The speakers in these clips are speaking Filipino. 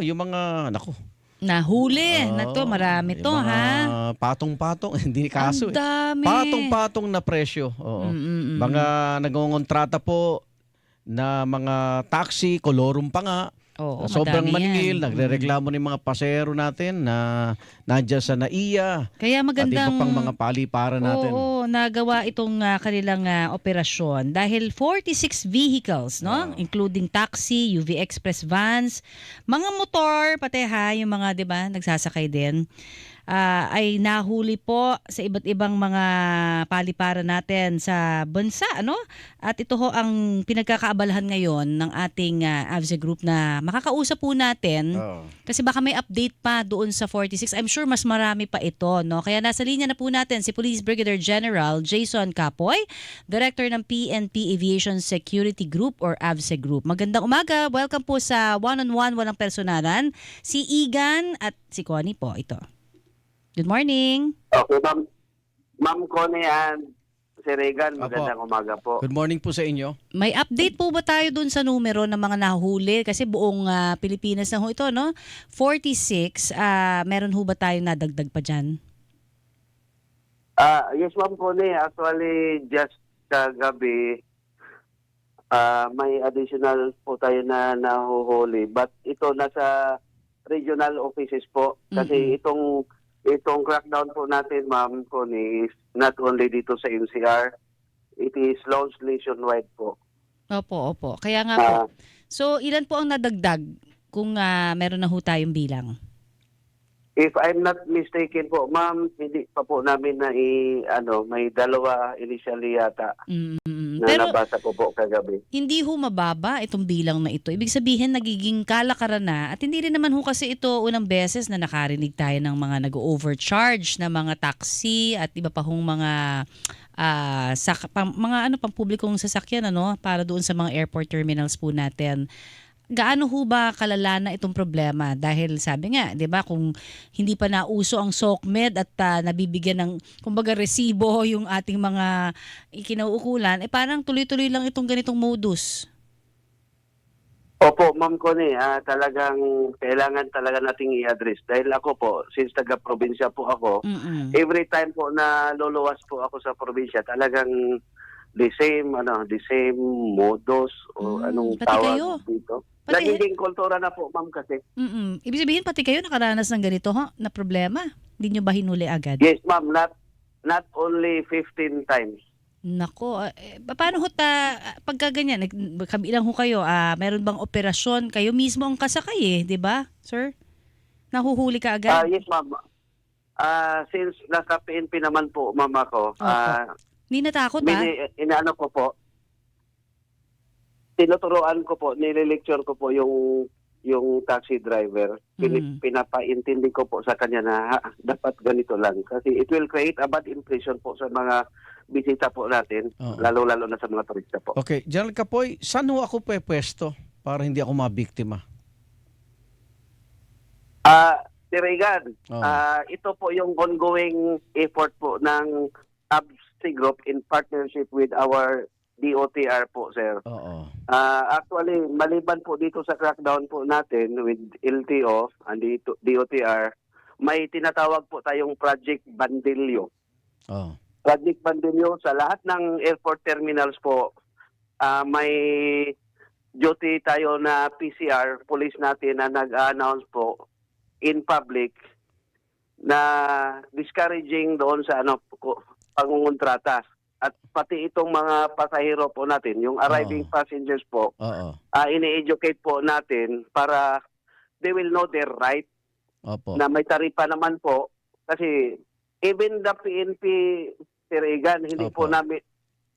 ano, yung mga, nako. Nahuli. na to, Oo, marami to, mga ha? Patong-patong, hindi kaso. Ang eh. dami. Patong-patong na presyo. Oo. Mm, mm, mm. Mga nagongontrata po na mga taxi, kolorum pa nga. Oo, sobrang yan. nagrereklamo ng mga pasero natin na nandiyan sa NAIA. Kaya At iba magandang... pang mga paliparan natin. Oo, nagawa itong ah, kanilang ah, operasyon dahil 46 vehicles, no? Oo. Including taxi, UV Express vans, mga motor, pati ha, yung mga, 'di ba, nagsasakay din. Ah, ay nahuli po sa iba't ibang mga paliparan natin sa bansa, ano? At ito ho ang pinagkakaabalahan ngayon ng ating uh, AVSE group na makakausap po natin. Oo. Kasi baka may update pa doon sa 46. I'm sure mas marami pa ito, no? Kaya nasa linya na po natin si Police Brigadier General Jason Capoy, Director ng PNP Aviation Security Group or AVSE Group. Magandang umaga. Welcome po sa one-on-one walang personalan. Si Igan at si Connie po ito. Good morning. Okay, ma'am. Ma'am Connie and si Regan, magandang umaga po. Good morning po sa inyo. May update po ba tayo doon sa numero ng mga nahuli? Kasi buong ah, Pilipinas na ho ito, no? 46, ah meron ho ba tayo nadagdag pa dyan? Ah, yes, ma'am Connie. Actually, just kagabi, ah, may additional po tayo na nahuhuli. But ito nasa regional offices po. Kasi itong itong crackdown po natin, ma'am Connie, is not only dito sa NCR, it is launched nationwide po. Opo, opo. Kaya nga po. Ah, So, ilan po ang nadagdag kung ah, meron na ho tayong bilang? If I'm not mistaken po, ma'am, hindi pa po namin na i, ano, may dalawa initially yata Mm, na Pero nabasa ko po kagabi. hindi ho mababa itong bilang na ito. Ibig sabihin, nagiging kalakaran na. At hindi rin naman ho kasi ito unang beses na nakarinig tayo ng mga nag-overcharge na mga taxi at iba pa hong mga ah, sak- pang- mga ano pang publikong sasakyan ano para doon sa mga airport terminals po natin. Gaano ho ba kalala na itong problema? Dahil sabi nga, 'di ba, kung hindi pa nauso ang SOCMED at ah, nabibigyan ng kumbaga resibo yung ating mga ikinauukulan, eh parang tuloy-tuloy lang itong ganitong modus. Opo, ma'am Connie, ah, talagang kailangan talaga nating i-address. Dahil ako po, since taga-probinsya po ako, Mm-mm. every time po na luluwas po ako sa probinsya, talagang the same, ano, the same modus o Mm, anong pati tawag kayo. dito. Pati- Nagiging kultura na po, ma'am, kasi. Mm-mm. Ibig sabihin, pati kayo nakaranas ng ganito ha, na problema. Hindi nyo ba hinuli agad? Yes, ma'am, not not only 15 times. Nako, ah, eh, paano ho ta, pagka ganyan, nag- kabilang ho kayo, ah, meron bang operasyon, kayo mismo ang kasakay eh, di ba, sir? Nahuhuli ka Ah, agad? yes, ma'am. Ah, since nasa PNP naman po, ma'am ako, ah, Hindi natakot ha? Mini, inaano ko po, tinuturoan ko po, nililecture ko po yung yung taxi driver. Mm. Pinapaintindi ko po sa kanya na ha, dapat ganito lang. Kasi it will create a bad impression po sa mga bisita po natin, lalo-lalo na sa mga turista po. Okay, General Kapoy, saan ho ako pwesto para hindi ako mabiktima? Ah, si Regan, Oo. ah, ito po yung ongoing effort po ng ABSI Group in partnership with our DOTR po, sir. Oo. Ah, actually, maliban po dito sa crackdown po natin with LTO and dito- DOTR, may tinatawag po tayong Project Bandilyo. Oo. Project Bandilyo sa lahat ng airport terminals po, ah, may duty tayo na PCR, police natin na nag-announce po in public na discouraging doon sa ano po- pangungontrata. At pati itong mga pasahero po natin, yung arriving Oo. passengers po, Oo. ah ini-educate po natin para they will know their right Opo. na may taripa naman po. Kasi even the PNP, Sir Egan, hindi Opo. po namin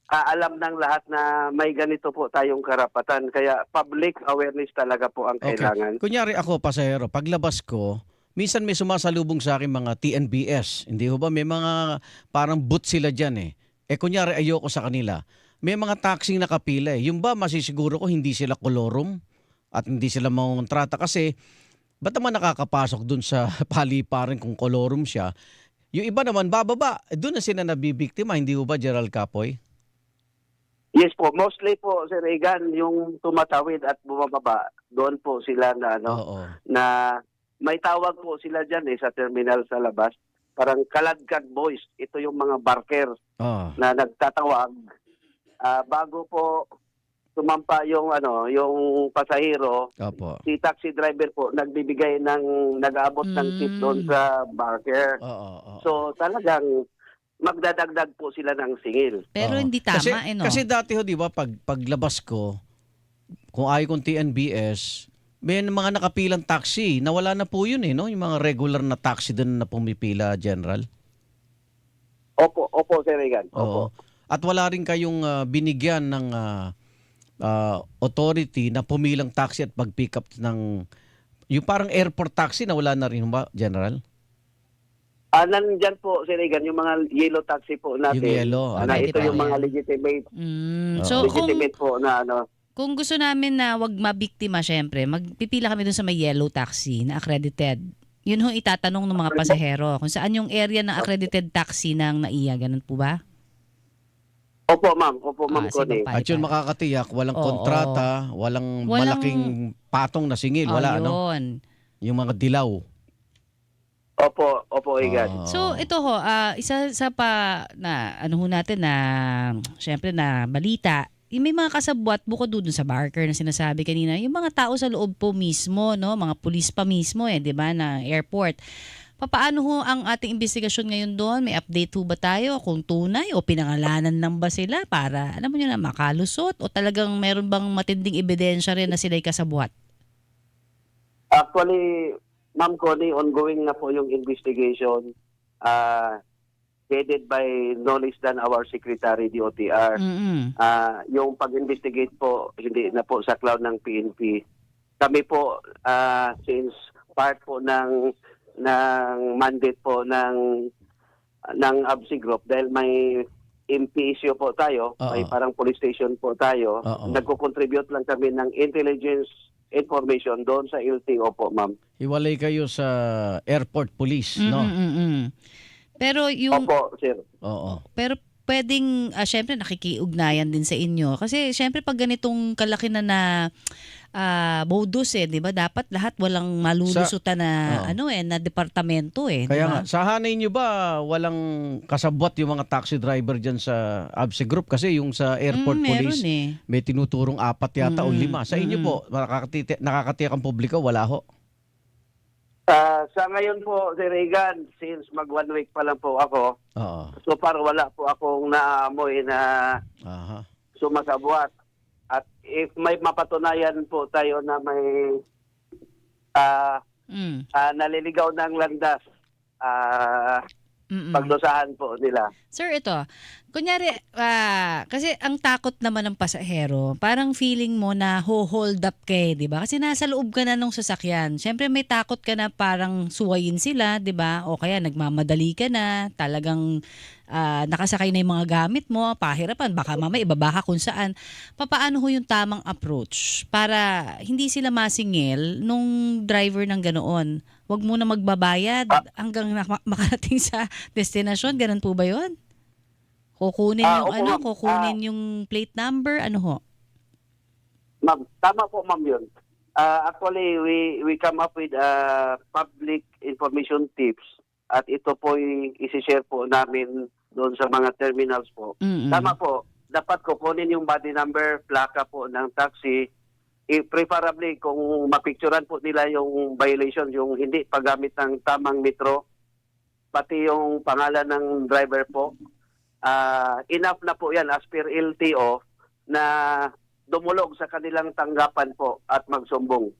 kaalam ng lahat na may ganito po tayong karapatan. Kaya public awareness talaga po ang Okay. kailangan. Kunyari ako, pasahero, paglabas ko, minsan may sumasalubong sa akin mga TNBS. Hindi ho ba? May mga parang boot sila dyan eh. Eh kunyari ayoko sa kanila. May mga taxing nakapila eh. Yung ba masisiguro ko hindi sila kolorum at hindi sila mangontrata kasi ba't naman nakakapasok dun sa paliparan kung kolorum siya? Yung iba naman bababa, doon na sila nabibiktima, hindi ho ba Gerald Capoy? Yes po, mostly po, Sir Regan, yung tumatawid at bumababa, doon po sila na, ano, Oo. na may tawag po sila dyan eh, sa terminal sa labas. Parang kaladkad boys. Ito yung mga barker Ah. na nagtatawag. Ah, bago po tumampa yung ano, yung pasahero, Opo. si taxi driver po nagbibigay ng nag-aabot ng tip Mm. doon sa barker. Oo. oo. So talagang magdadagdag po sila ng singil. Pero Oo. hindi tama kasi, eh, no? Kasi dati ho, di ba, pag, paglabas ko, kung ayaw kong TNBS, may mga nakapilang taxi. Nawala na po yun eh, no? Yung mga regular na taxi doon na pumipila, General. Opo, opo, Sir Regan. Oo. Opo. At wala rin kayong ah, binigyan ng ah, ah, authority na pumilang taxi at pag-pick up ng yung parang airport taxi na wala na rin ba, General? Ah, nandyan po, Sir Regan, yung mga yellow taxi po natin. Yung yellow, ah, na ito yung yan. mga legitimate, Mm, Oo. so kung, legitimate po na ano. Kung gusto namin na wag mabiktima, syempre, magpipila kami dun sa may yellow taxi na accredited. Yun ho itatanong ng mga pasahero kung saan yung area ng accredited taxi ng NAIA. Ganun po ba? Opo, ma'am. Opo, ma'am Ah, sige, At yun makakatiyak, walang Oo. kontrata, walang, Walang- malaking patong na singil, Oh, wala ano? yun. Yung mga dilaw. Opo, opo, Regan. Oo. So ito ho, ah, isa sa pa na ano ho natin na syempre na balita, yung may mga kasabwat bukod doon sa barker na sinasabi kanina, yung mga tao sa loob po mismo, no, mga pulis pa mismo eh, 'di ba, na airport. Papaano ho ang ating investigasyon ngayon doon? May update ho ba tayo kung tunay o pinangalanan lang ba sila para alam mo niyo na makalusot o talagang meron bang matinding ebidensya rin na sila'y kasabwat? Actually, ma'am Connie, ongoing na po yung investigation uh, headed by no less than our Secretary DOTR. Mm. Ah, yung pag-investigate po, hindi na po sa cloud ng PNP. Kami po, ah, since part po ng ng mandate po ng ng ABSI Group dahil may MP issue po tayo, Oo. may parang police station po tayo, nagko-contribute lang kami ng intelligence information doon sa LTO po, ma'am. Hiwalay kayo sa airport police, no? Mm-mm-mm. Pero yung Opo, sir. Oo. Pero pwedeng, ah, syempre nakikiugnayan din sa inyo. Kasi syempre pag ganitong kalaki na na ah, modus eh, di ba? Dapat lahat walang malulusutan na, Oo. ano eh, na departamento eh. Kaya di nga, ba? sa hanay nyo ba walang kasabwat yung mga taxi driver dyan sa ABSE Group? Kasi yung sa airport Mm, meron police, eh. may tinuturong apat yata o Mm, lima. Sa inyo mm. po, nakakati- nakakatiyak ang publiko, wala ho? Ah, sa ngayon po, Sir Regan, since mag one week pa lang po ako, Oo. so far wala po akong naamoy na Aha. sumasabwat. At if may mapatunayan po tayo na may ah Mm. ah, naliligaw ng landas, ah Mm-mm. pagdusahan po nila. Sir, ito. Kunyari, ah, kasi ang takot naman ng pasahero, parang feeling mo na ho-hold up kay, di ba? Kasi nasa loob ka na nung sasakyan. Siyempre may takot ka na parang suwayin sila, di ba? O kaya nagmamadali ka na, talagang ah, nakasakay na yung mga gamit mo, pahirapan, baka mamaya ibaba ka kung saan. Papaano ho yung tamang approach para hindi sila masingil nung driver ng ganoon? Huwag muna magbabayad hanggang na- makarating sa destinasyon. Ganun po ba yun? Kukunin Ah, yung opo, ano, kukunin yung plate number, ano ho? Ma'am, tama po ma'am yun. Ah, actually, we we come up with ah, public information tips at ito po i-share po namin doon sa mga terminals po. Mm-mm. Tama po, dapat kukunin yung body number, plaka po ng taxi. I- preferably kung mapicturan po nila yung violation, yung hindi paggamit ng tamang metro, pati yung pangalan ng driver po. Ah, enough na po yan as per LTO na dumulog sa kanilang tanggapan po at magsumbong.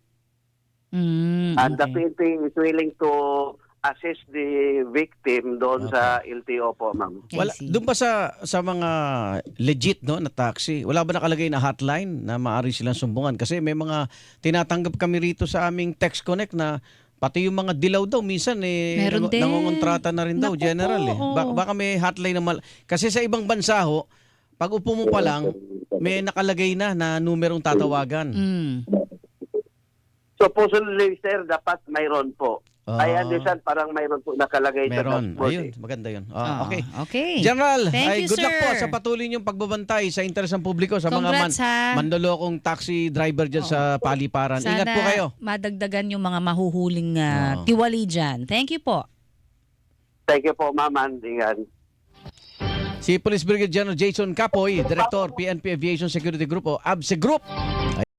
Mm, And the okay. PNP is willing to assist the victim doon sa LTO po, ma'am. I Wala, see. doon ba sa, sa mga legit no, na taxi, wala ba nakalagay na hotline na maaari silang sumbungan? Kasi may mga tinatanggap kami rito sa aming Text Connect na pati yung mga dilaw daw minsan eh Meron din. nangungontrata na rin daw Naku general po, eh. oo. Baka, baka may hotline na mal- kasi sa ibang bansa ho, pag upo mo pa lang, may nakalagay na na numerong tatawagan. Mm. Supposedly, sir, dapat mayroon po. I Ah, understand parang mayroon po nakalagay Meron. sa dashboard. Ayun, eh. maganda yun. Ah, Ah, okay. Okay. General, Thank ay, you, good luck sir. po sa patuloy niyong pagbabantay sa interes ng publiko sa mga man, Congrats ha. manlolokong taxi driver dyan sa paliparan. Ingat po kayo. madagdagan yung mga mahuhuling ah, Oo. tiwali dyan. Thank you po. Thank you po, Ma'am Andigan. Si Police Brigadier General Jason Capoy, Director PNP Aviation Security Group o ABSE Group.